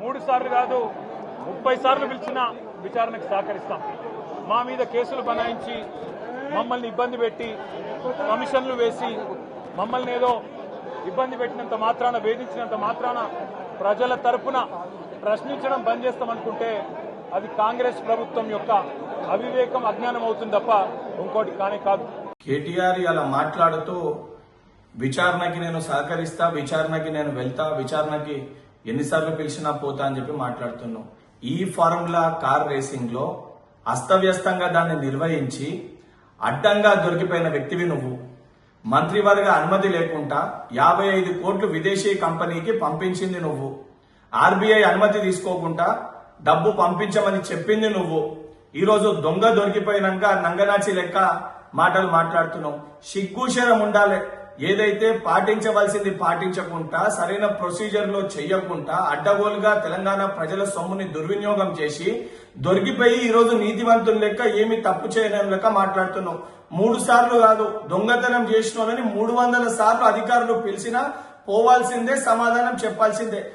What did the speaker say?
మూడు సార్లు కాదు ముప్పై సార్లు పిలిచిన విచారణకు సహకరిస్తాం. మా మీద కేసులు బనాయించి మమ్మల్ని ఇబ్బంది పెట్టి కమిషన్లు వేసి మమ్మల్ని ఏదో ఇబ్బంది పెట్టినంత మాత్రాన వేధించినంత మాత్రాన ప్రజల తరపున ప్రశ్నించడం బంద్ చేస్తామనుకుంటే అది కాంగ్రెస్ ప్రభుత్వం యొక్క అవివేకం అజ్ఞానం అవుతుంది తప్ప ఇంకోటి కానే కాదు. కేటీఆర్ అలా మాట్లాడుతూ విచారణకి నేను సహకరిస్తా విచారణకి నేను వెళ్తా విచారణకి ఎన్నిసార్లు పిలిచినా పోతా అని చెప్పి మాట్లాడుతున్నాం. ఈ ఫార్ములా కార్ రేసింగ్లో అస్తవ్యస్తంగా దాన్ని నిర్వహించి అడ్డంగా దొరికిపోయిన వ్యక్తివి నువ్వు. మంత్రివర్గ అనుమతి లేకుండా యాభై ఐదు కోట్లు విదేశీ కంపెనీకి పంపించింది నువ్వు. ఆర్బీఐ అనుమతి తీసుకోకుండా డబ్బు పంపించమని చెప్పింది నువ్వు. ఈరోజు దొంగ దొరికిపోయినాక నంగనాచి లెక్క మాటలు మాట్లాడుతున్నావు సిగ్గుశరం ఉండాలి. ఏదైతే పాటించవలసింది పాటించకుండా సరైన ప్రొసీజర్లో చెయ్యకుండా అడ్డగోలుగా తెలంగాణ ప్రజల సొమ్ముని దుర్వినియోగం చేసి దొరికిపోయి ఈ రోజు నీతివంతుల లెక్క ఏమి తప్పు చేయడం లెక్క మాట్లాడుతున్నాం. మూడు సార్లు కాదు దొంగతనం చేసిన వాళ్ళని మూడు వందల సార్లు అధికారులు పిలిచినా పోవాల్సిందే సమాధానం చెప్పాల్సిందే.